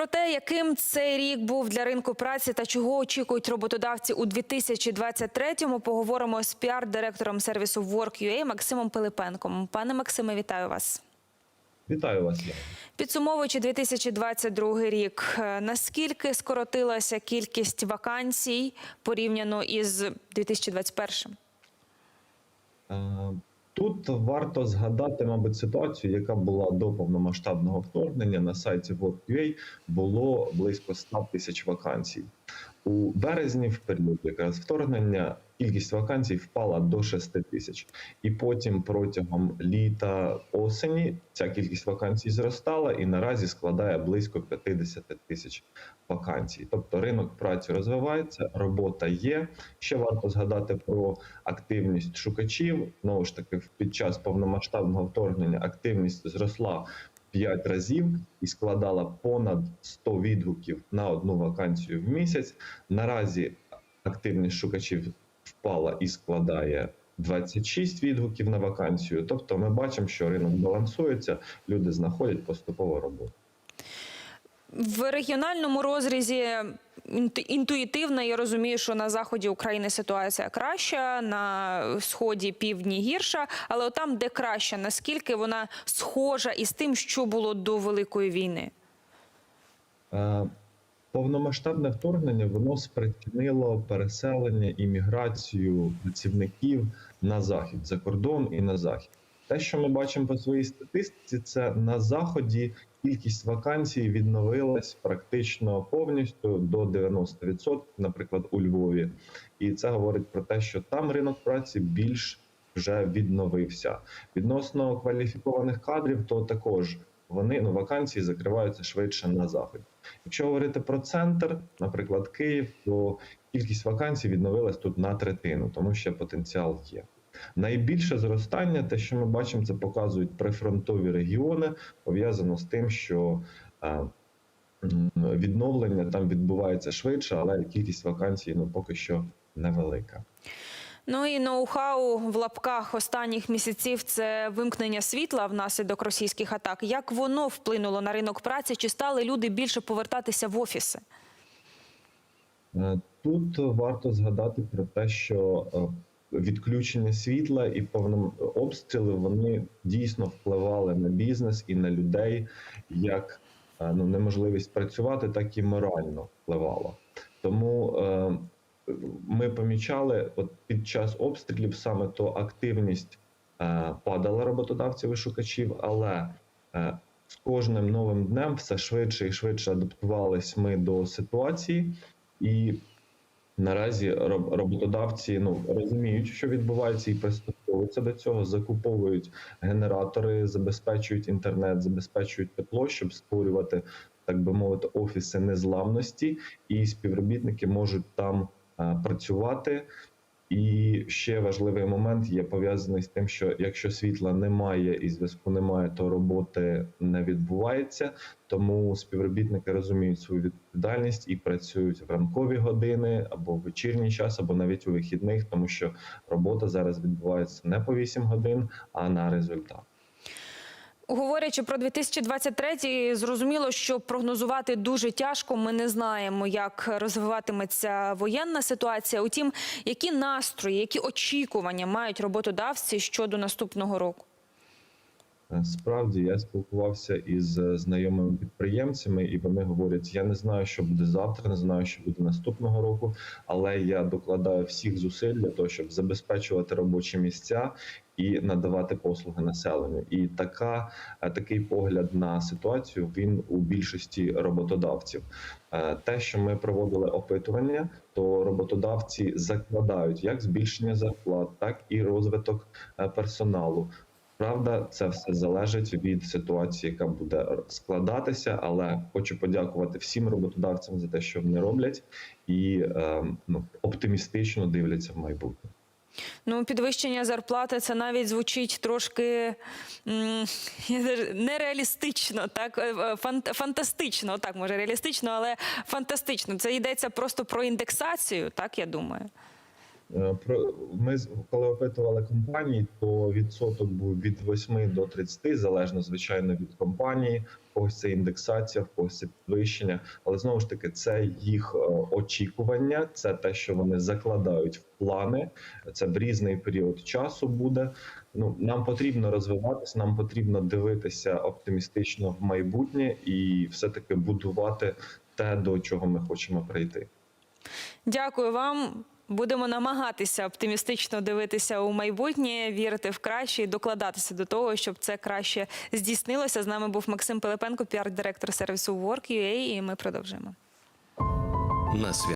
Про те, яким цей рік був для ринку праці та чого очікують роботодавці у 2023-му, поговоримо з піар-директором сервісу Work.ua Максимом Пилипенком. Пане Максиме, вітаю вас. Вітаю вас. Підсумовуючи 2022 рік, е, наскільки скоротилася кількість вакансій порівняно із 2021? Тут варто згадати, мабуть, ситуацію, яка була до повномасштабного вторгнення на сайті Work.ua було близько 100 тисяч вакансій. У березні, в період якраз вторгнення, кількість вакансій впала до 6 тисяч, і потім протягом літа осені ця кількість вакансій зростала і наразі складає близько 50 тисяч вакансій. Тобто ринок праці розвивається, робота є. Ще варто згадати про активність шукачів. Знову ж таки, під час повномасштабного вторгнення активність зросла в 5 разів і складала понад 100 відгуків на одну вакансію в місяць. Наразі активність шукачів впала і складає 26 відгуків на вакансію. Тобто, ми бачимо, що ринок балансується, люди знаходять поступово роботу. В регіональному розрізі інтуїтивно я розумію, що на заході України ситуація краща, на сході півдні гірша, але от там, де краща, наскільки вона схожа із тим, що було до Великої війни? Е, Повномасштабне вторгнення воно спричинило переселення і міграцію працівників на захід за кордон і на захід. Те, що ми бачимо по своїй статистиці, це на заході кількість вакансій відновилась практично повністю до 90%, наприклад, у Львові. І це говорить про те, що там ринок праці більш вже відновився. Відносно кваліфікованих кадрів, то також вони ну вакансії закриваються швидше на заході. Якщо говорити про центр, наприклад, Київ, то кількість вакансій відновилась тут на третину, тому що потенціал є. Найбільше зростання, те, що ми бачимо, це показують прифронтові регіони, пов'язано з тим, що е, відновлення там відбувається швидше, але кількість вакансій ну поки що невелика. Ну і ноу-хау в лапках останніх місяців це вимкнення світла внаслідок російських атак. Як воно вплинуло на ринок праці? Чи стали люди більше повертатися в офіси? Е, Тут варто згадати про те, що е, відключення світла і повним обстріли вони дійсно впливали на бізнес і на людей, як е, ну, неможливість працювати, так і морально впливало. Тому ми помічали, от під час обстрілів саме то активність е, падала роботодавців і шукачів, але е, з кожним новим днем все швидше і швидше адаптувались ми до ситуації, і наразі роботодавці ну розуміють, що відбувається, і пристосовуються до цього, закуповують генератори, забезпечують інтернет, забезпечують тепло, щоб створювати, так би мовити, офіси незламності, і співробітники можуть там працювати. І ще важливий момент є пов'язаний з тим, що якщо світла немає і зв'язку немає, то роботи не відбувається. Тому співробітники розуміють свою відповідальність і працюють в ранкові години або в вечірній час, або навіть у вихідних, тому що робота зараз відбувається не по 8 годин, а на результат. Говорячи про 2023, зрозуміло, що прогнозувати дуже тяжко. Ми не знаємо, як розвиватиметься воєнна ситуація. Утім, які настрої, які очікування мають роботодавці щодо наступного року? Е, Справді я спілкувався із е, знайомими підприємцями, і вони говорять: я не знаю, що буде завтра, не знаю, що буде наступного року, але я докладаю всіх зусиль для того, щоб забезпечувати робочі місця і надавати послуги населенню. І така е, такий погляд на ситуацію він у більшості роботодавців. Те, що ми проводили опитування, то роботодавці закладають як збільшення зарплат, так і розвиток персоналу. Правда, це все залежить від ситуації, яка буде складатися. Але хочу подякувати всім роботодавцям за те, що вони роблять, і е, ну, оптимістично дивляться в майбутнє. Ну, підвищення зарплати це навіть звучить трошки нереалістично, так е, е, фантастично, так може реалістично, але фантастично. Це йдеться просто про індексацію, так я думаю. Е, ми коли опитували компанії, то відсоток був від 8 до 30, залежно звичайно від компанії. Когось це індексація, в когось це підвищення. Але знову ж таки, це їх е, очікування, це те, що вони закладають в плани. Це в різний період часу буде. Ну нам потрібно розвиватися, нам потрібно дивитися оптимістично в майбутнє і все таки будувати те, до чого ми хочемо прийти. Дякую вам. Будемо намагатися оптимістично дивитися у майбутнє, вірити в краще і докладатися до того, щоб це краще здійснилося. З нами був Максим Пилипенко, піар-директор сервісу Work.ua, і ми продовжуємо. На.